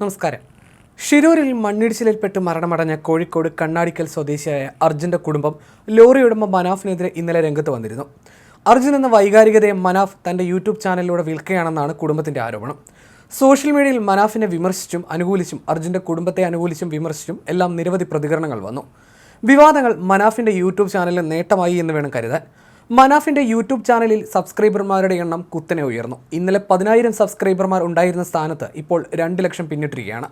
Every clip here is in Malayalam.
നമസ്കാരം. ഷിരൂരിൽ മണ്ണിടിച്ചിലിൽപ്പെട്ട് മരണമടഞ്ഞ കോഴിക്കോട് കണ്ണാടിക്കൽ സ്വദേശിയായ അർജുന്റെ കുടുംബം ലോറി ഉടമ മനാഫിനെതിരെ ഇന്നലെ രംഗത്ത് വന്നിരുന്നു. അർജുൻ എന്ന വൈകാരികതയെ മനാഫ് തന്റെ യൂട്യൂബ് ചാനലിലൂടെ വിൽക്കുകയാണെന്നാണ് കുടുംബത്തിന്റെ ആരോപണം. സോഷ്യൽ മീഡിയയിൽ മനാഫിനെ വിമർശിച്ചും അനുകൂലിച്ചും അർജുന്റെ കുടുംബത്തെ അനുകൂലിച്ചും വിമർശിച്ചും എല്ലാം നിരവധി പ്രതികരണങ്ങൾ വന്നു. വിവാദങ്ങൾ മനാഫിന്റെ യൂട്യൂബ് ചാനലിൽ നേട്ടമായി എന്ന് വേണം കരുതാൻ. മനാഫിന്റെ യൂട്യൂബ് ചാനലിൽ സബ്സ്ക്രൈബർമാരുടെ എണ്ണം കുത്തനെ ഉയർന്നു. ഇന്നലെ പതിനായിരം സബ്സ്ക്രൈബർമാർ ഉണ്ടായിരുന്ന സ്ഥാനത്ത് ഇപ്പോൾ രണ്ട് ലക്ഷം പിന്നിട്ടിരിക്കുകയാണ്.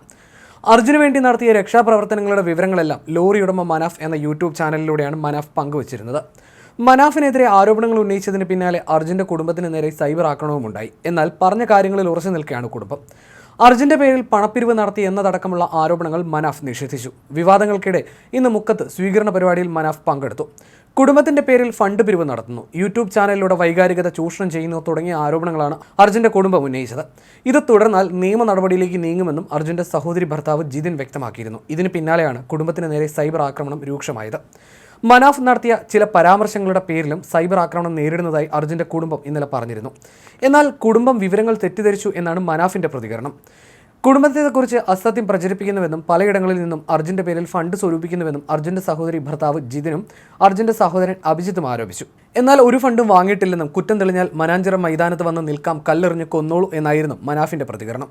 അർജുന് വേണ്ടി നടത്തിയ രക്ഷാപ്രവർത്തനങ്ങളുടെ വിവരങ്ങളെല്ലാം ലോറി ഉടമ മനാഫ് എന്ന യൂട്യൂബ് ചാനലിലൂടെയാണ് മനാഫ് പങ്കുവച്ചിരുന്നത്. മനാഫിനെതിരെ ആരോപണങ്ങൾ ഉന്നയിച്ചതിന് പിന്നാലെ അർജുന്റെ കുടുംബത്തിന് നേരെ സൈബർ ആക്രമണവുമുണ്ടായി. എന്നാൽ പറഞ്ഞ കാര്യങ്ങളിൽ ഉറച്ചു നിൽക്കുകയാണ് കുടുംബം. അർജുന്റെ പേരിൽ പണപ്പിരിവ് നടത്തി എന്നതടക്കമുള്ള ആരോപണങ്ങൾ മനാഫ് നിഷേധിച്ചു. വിവാദങ്ങൾക്കിടെ ഇന്ന് മുക്കത്ത് സ്വീകരണ പരിപാടിയിൽ മനാഫ് പങ്കെടുത്തു. കുടുംബത്തിന്റെ പേരിൽ ഫണ്ട് പിരിവ് നടത്തുന്നു. യൂട്യൂബ് ചാനലിലൂടെ വൈകാരികത ചൂഷണം ചെയ്യുന്നു തുടങ്ങിയ ആരോപണങ്ങളാണ് അർജുന്റെ കുടുംബം ഉന്നയിച്ചത്. ഇത് തുടർന്നാൽ നിയമ നടപടിയിലേക്ക് നീങ്ങുമെന്നും അർജുന്റെ സഹോദരി ഭർത്താവ് ജിതിൻ വ്യക്തമാക്കിയിരുന്നു. ഇതിന് പിന്നാലെയാണ് കുടുംബത്തിന് നേരെ സൈബർ ആക്രമണം രൂക്ഷമായത്. മനാഫ് നടത്തിയ ചില പരാമർശങ്ങളുടെ പേരിലും സൈബർ ആക്രമണം നേരിടുന്നതായി അർജുന്റെ കുടുംബം ഇന്നലെ പറഞ്ഞിരുന്നു. എന്നാൽ കുടുംബം വിവരങ്ങൾ തെറ്റിദ്ധരിച്ചു എന്നാണ് മനാഫിന്റെ പ്രതികരണം. കുടുംബത്തെക്കുറിച്ച് അസത്യം പ്രചരിപ്പിക്കുന്നുവെന്നും പലയിടങ്ങളിൽ നിന്നും അർജുന്റെ പേരിൽ ഫണ്ട് സ്വരൂപിക്കുന്നുവെന്നും അർജുന്റെ സഹോദരി ഭർത്താവ് ജിതിനും അർജുന്റെ സഹോദരൻ അഭിജിത്തും ആരോപിച്ചു. എന്നാൽ ഒരു ഫണ്ടും വാങ്ങിയിട്ടില്ലെന്നും കുറ്റം തെളിഞ്ഞാൽ മനാഞ്ചിറ മൈതാനത്ത് വന്ന് നിൽക്കാം കല്ലെറിഞ്ഞ് കൊന്നോളൂ എന്നായിരുന്നു മനാഫിന്റെ പ്രതികരണം.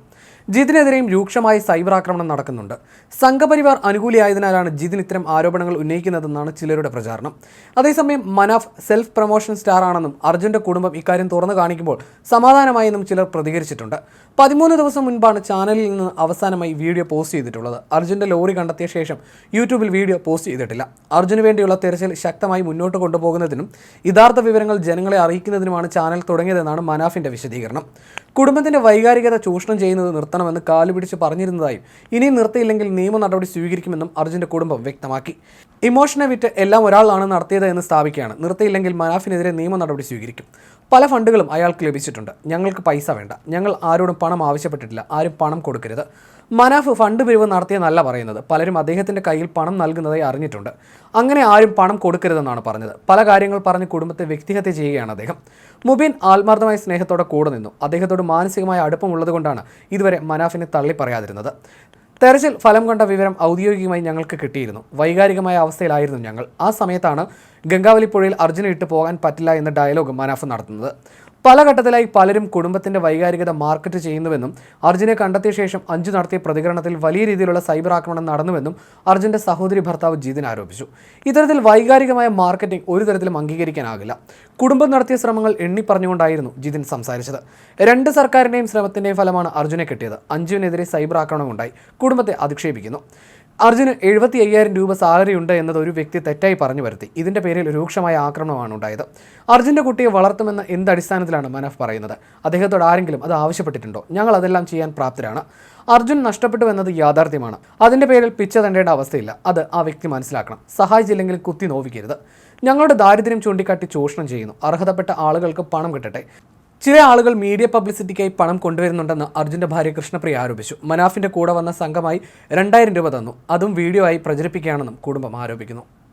ജിതിനെതിരെയും രൂക്ഷമായ സൈബർ ആക്രമണം നടക്കുന്നുണ്ട്. സംഘപരിവാർ അനുകൂലിയായതിനാലാണ് ജിതിൻ ഇത്തരം ആരോപണങ്ങൾ ഉന്നയിക്കുന്നതെന്നാണ് ചിലരുടെ പ്രചാരണം. അതേസമയം മനാഫ് സെൽഫ് പ്രൊമോഷൻ സ്റ്റാർ ആണെന്നും അർജുന്റെ കുടുംബം ഇക്കാര്യം തുറന്നു കാണിക്കുമ്പോൾ സമാധാനമായെന്നും ചിലർ പ്രതികരിച്ചിട്ടുണ്ട്. പതിമൂന്ന് ദിവസം മുൻപാണ് ചാനലിൽ നിന്ന് അവസാനമായി വീഡിയോ പോസ്റ്റ് ചെയ്തിട്ടുള്ളത്. അർജുന്റെ ലോറി കണ്ടെത്തിയ ശേഷം യൂട്യൂബിൽ വീഡിയോ പോസ്റ്റ് ചെയ്തിട്ടില്ല. അർജുന് വേണ്ടിയുള്ള തെരച്ചിൽ ശക്തമായി മുന്നോട്ട് കൊണ്ടുപോകുന്നതിനും യഥാർത്ഥ വിവരങ്ങൾ ജനങ്ങളെ അറിയിക്കുന്നതിനുമാണ് ചാനൽ തുടങ്ങിയതെന്നാണ് മനാഫിന്റെ വിശദീകരണം. കുടുംബത്തിന്റെ വൈകാരികത ചൂഷണം ചെയ്യുന്നത് നിർത്തണമെന്ന് കാലുപിടിച്ച് പറഞ്ഞിരുന്നതായും ഇനിയും നിർത്തിയില്ലെങ്കിൽ നിയമ നടപടി സ്വീകരിക്കുമെന്നും അർജുന്റെ കുടുംബം വ്യക്തമാക്കി. ഇമോഷനെ വിറ്റ് എല്ലാം ഒരാളാണ് നടത്തിയത് എന്ന് സ്ഥാപിക്കുകയാണ്. നിർത്തിയില്ലെങ്കിൽ മനാഫിനെതിരെ നിയമ നടപടി സ്വീകരിക്കും. പല ഫണ്ടുകളും അയാൾക്ക് ലഭിച്ചിട്ടുണ്ട്. ഞങ്ങൾക്ക് പൈസ വേണ്ട. ഞങ്ങൾ ആരോടും പണം ആവശ്യപ്പെട്ടിട്ടില്ല. ആരും പണം കൊടുക്കരുത്. മനാഫ് ഫണ്ട് പിരിവ് നടത്തിയെന്നല്ല പറയുന്നത്. പലരും അദ്ദേഹത്തിന്റെ കയ്യിൽ പണം നൽകുന്നതായി അറിഞ്ഞിട്ടുണ്ട്. അങ്ങനെ ആരും പണം കൊടുക്കരുതെന്നാണ് പറഞ്ഞത്. പല കാര്യങ്ങൾ പറഞ്ഞ് കുടുംബത്തെ വ്യക്തിഹത്യ ചെയ്യുകയാണ് അദ്ദേഹം. മുബീൻ ആത്മാർത്ഥമായ സ്നേഹത്തോടെ കൂടെ നിന്നു. അദ്ദേഹത്തോട് മാനസികമായ അടുപ്പമുള്ളതുകൊണ്ടാണ് ഇതുവരെ മനാഫിനെ തള്ളി പറയാതിരുന്നത് തെരച്ചിൽ ഫലം കണ്ട വിവരം ഔദ്യോഗികമായി ഞങ്ങൾക്ക് കിട്ടിയിരുന്നു. വൈകാരികമായ അവസ്ഥയിലായിരുന്നു ഞങ്ങൾ. ആ സമയത്താണ് ഗംഗാവലി പുഴയിൽ അർജുന ഇട്ട് പോകാൻ പറ്റില്ല എന്ന ഡയലോഗ് മനാഫ് നടത്തുന്നത്. പല ഘട്ടത്തിലായി പലരും കുടുംബത്തിന്റെ വൈകാരികത മാർക്കറ്റ് ചെയ്യുന്നുവെന്നും അർജുനെ കണ്ടെത്തിയ ശേഷം അഞ്ചു നടത്തിയ പ്രതികരണത്തിൽ വലിയ രീതിയിലുള്ള സൈബർ ആക്രമണം നടന്നുവെന്നും അർജുന്റെ സഹോദരി ഭർത്താവ് ജീതൻ ആരോപിച്ചു. ഇത്തരത്തിൽ വൈകാരികമായ മാർക്കറ്റിംഗ് ഒരു തരത്തിലും അംഗീകരിക്കാനാകില്ല. കുടുംബം നടത്തിയ ശ്രമങ്ങൾ എണ്ണി പറഞ്ഞുകൊണ്ടായിരുന്നു ജിതിൻ സംസാരിച്ചത്. രണ്ട് സർക്കാരിന്റെയും ശ്രമത്തിന്റെയും ഫലമാണ് അർജുനെ കിട്ടിയത്. അഞ്ജുവിനെതിരെ സൈബർ ആക്രമണം ഉണ്ടായി കുടുംബത്തെ അധിക്ഷേപിക്കുന്നു. അർജുന് എഴുപത്തി അയ്യായിരം രൂപ സാലറി ഉണ്ട് എന്നത് ഒരു വ്യക്തി തെറ്റായി പറഞ്ഞു വരുത്തി. ഇതിന്റെ പേരിൽ രൂക്ഷമായ ആക്രമണമാണ് ഉണ്ടായത്. അർജുന്റെ കുട്ടിയെ വളർത്തുമെന്ന എന്ത് അടിസ്ഥാനത്തിലാണ് മനഫ് പറയുന്നത്? അദ്ദേഹത്തോട് ആരെങ്കിലും അത് ആവശ്യപ്പെട്ടിട്ടുണ്ടോ? ഞങ്ങൾ അതെല്ലാം ചെയ്യാൻ പ്രാപ്തരാണ്. അർജുൻ നഷ്ടപ്പെട്ടു എന്നത് യാഥാർത്ഥ്യമാണ്. അതിന്റെ പേരിൽ പിച്ച തണ്ടേണ്ട അവസ്ഥയില്ല. അത് ആ വ്യക്തി മനസ്സിലാക്കണം. സഹായിച്ചില്ലെങ്കിൽ കുത്തി നോവിക്കരുത്. ഞങ്ങളുടെ ദാരിദ്ര്യം ചൂണ്ടിക്കാട്ടി ചൂഷണം ചെയ്യുന്നു. അർഹതപ്പെട്ട ആളുകൾക്ക് പണം കിട്ടട്ടെ. ചില ആളുകൾ മീഡിയ പബ്ലിസിറ്റിക്കായി പണം കൊണ്ടുവരുന്നുണ്ടെന്ന് അർജുന്റെ ഭാര്യ കൃഷ്ണപ്രിയ ആരോപിച്ചു. മനാഫിന്റെ കൂടെ വന്ന സംഘമായി രണ്ടായിരം രൂപ തന്നു. അതും വീഡിയോ ആയി പ്രചരിപ്പിക്കുകയാണെന്നും കുടുംബം ആരോപിക്കുന്നു.